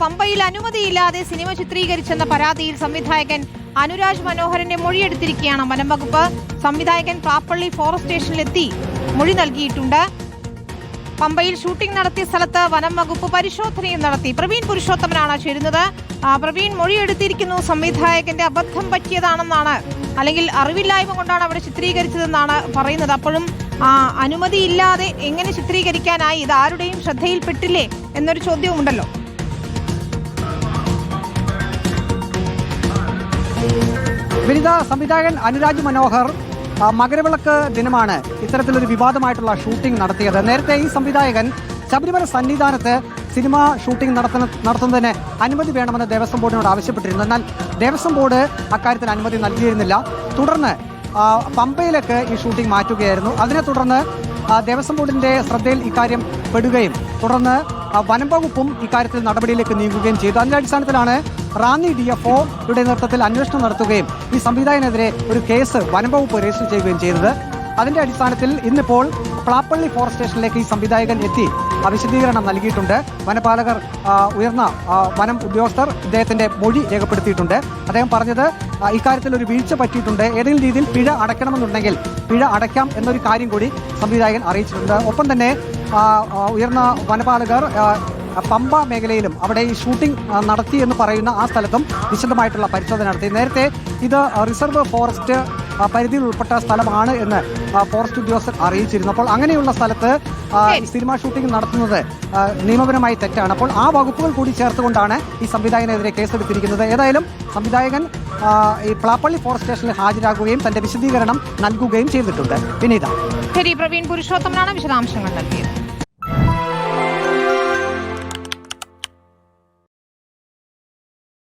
പമ്പയിൽ അനുമതിയില്ലാതെ സിനിമ ചിത്രീകരിച്ചെന്ന പരാതിയിൽ സംവിധായകൻ അനുരാജ് മനോഹരന്റെ മൊഴിയെടുത്തിരിക്കുകയാണ് വനം വകുപ്പ്. സംവിധായകൻ പാപ്പള്ളി ഫോറസ്റ്റ് സ്റ്റേഷനിലെത്തി മൊഴി നൽകിയിട്ടുണ്ട്. പമ്പയിൽ ഷൂട്ടിംഗ് നടത്തിയ സ്ഥലത്ത് വനം വകുപ്പ് പരിശോധനയും നടത്തി. പ്രവീൺ പുരുഷോത്തമനാണ് ചേരുന്നത്. പ്രവീൺ മൊഴിയെടുത്തിരിക്കുന്നു. സംവിധായകന്റെ അബദ്ധം പറ്റിയതാണെന്നാണ് അല്ലെങ്കിൽ അറിവില്ലായ്മ കൊണ്ടാണ് അവിടെ ചിത്രീകരിച്ചതെന്നാണ് പറയുന്നത്. അപ്പോഴും അനുമതിയില്ലാതെ എങ്ങനെ ചിത്രീകരിക്കാനായി? ഇത് ആരുടെയും ശ്രദ്ധയിൽപ്പെട്ടില്ലേ എന്നൊരു ചോദ്യവും വിനിത സംവിധായകൻ അനുരാജ് മനോഹർ മകരവിളക്ക് ദിനമാണ് ഇത്തരത്തിലൊരു വിവാദമായിട്ടുള്ള ഷൂട്ടിംഗ് നടത്തിയത്. നേരത്തെ ഈ സംവിധായകൻ ശബരിമല സന്നിധാനത്ത് സിനിമ ഷൂട്ടിംഗ് നടത്തുന്ന നടത്തുന്നതിന് അനുമതി വേണമെന്ന് ദേവസ്വം ബോർഡിനോട് ആവശ്യപ്പെട്ടിരുന്നു. എന്നാൽ ദേവസ്വം ബോർഡ് അക്കാര്യത്തിൽ അനുമതി നൽകിയിരുന്നില്ല. തുടർന്ന് പമ്പയിലേക്ക് ഈ ഷൂട്ടിംഗ് മാറ്റുകയായിരുന്നു. അതിനെ തുടർന്ന് ദേവസ്വം ബോർഡിന്റെ ശ്രദ്ധയിൽ ഇക്കാര്യം പെടുകയും തുടർന്ന് വനം വകുപ്പും ഇക്കാര്യത്തിൽ നടപടിയിലേക്ക് നീങ്ങുകയും ചെയ്തു. അതിന്റെ അടിസ്ഥാനത്തിലാണ് റാന്നി ഡി എഫ് ഒയുടെ നേതൃത്വത്തിൽ അന്വേഷണം നടത്തുകയും ഈ സംവിധായകനെതിരെ ഒരു കേസ് വനംവകുപ്പ് രജിസ്റ്റർ ചെയ്യുകയും ചെയ്തത്. അതിന്റെ അടിസ്ഥാനത്തിൽ ഇന്നിപ്പോൾ പ്ലാപ്പള്ളി ഫോറസ്റ്റ് സ്റ്റേഷനിലേക്ക് ഈ സംവിധായകൻ എത്തി വിശദീകരണം നൽകിയിട്ടുണ്ട്. വനപാലകർ ഉയർന്ന വനം ഉദ്യോഗസ്ഥർ ഇദ്ദേഹത്തിന്റെ മൊഴി രേഖപ്പെടുത്തിയിട്ടുണ്ട്. അദ്ദേഹം പറഞ്ഞത് ഇക്കാര്യത്തിൽ ഒരു വീഴ്ച പറ്റിയിട്ടുണ്ട്. ഏതെങ്കിലും രീതിയിൽ പിഴ അടയ്ക്കണമെന്നുണ്ടെങ്കിൽ പിഴ അടയ്ക്കാം എന്നൊരു കാര്യം കൂടി സംവിധായകൻ അറിയിച്ചിട്ടുണ്ട്. ഒപ്പം തന്നെ ഉയർന്ന വനപാലകർ പമ്പ മേഖലയിലും അവിടെ ഈ ഷൂട്ടിംഗ് നടത്തി എന്ന് പറയുന്ന ആ സ്ഥലത്തും വിശദമായിട്ടുള്ള പരിശോധന നടത്തി. നേരത്തെ ഇത് റിസർവ് ഫോറസ്റ്റ് പരിധിയിൽ ഉൾപ്പെട്ട സ്ഥലമാണ് എന്ന് ഫോറസ്റ്റ് ഉദ്യോഗസ്ഥർ അറിയിച്ചിരുന്നു അപ്പോൾ അങ്ങനെയുള്ള സ്ഥലത്ത് സിനിമാ ഷൂട്ടിംഗ് നടത്തുന്നത് നിയമപരമായി തെറ്റാണ്. അപ്പോൾ ആ വകുപ്പുകൾ കൂടി ചേർത്തുകൊണ്ടാണ് ഈ സംവിധായകനെതിരെ കേസെടുത്തിരിക്കുന്നത്. ഏതായാലും സംവിധായകൻ ഈ പ്ലാപ്പള്ളി ഫോറസ്റ്റ് സ്റ്റേഷനിൽ ഹാജരാകുകയും തന്റെ വിശദീകരണം നൽകുകയും ചെയ്തിട്ടുണ്ട്. വിനീത. ശരി പ്രവീൺ പുരുഷോത്തമനാണ് വിശദാംശങ്ങൾ നൽകിയത്.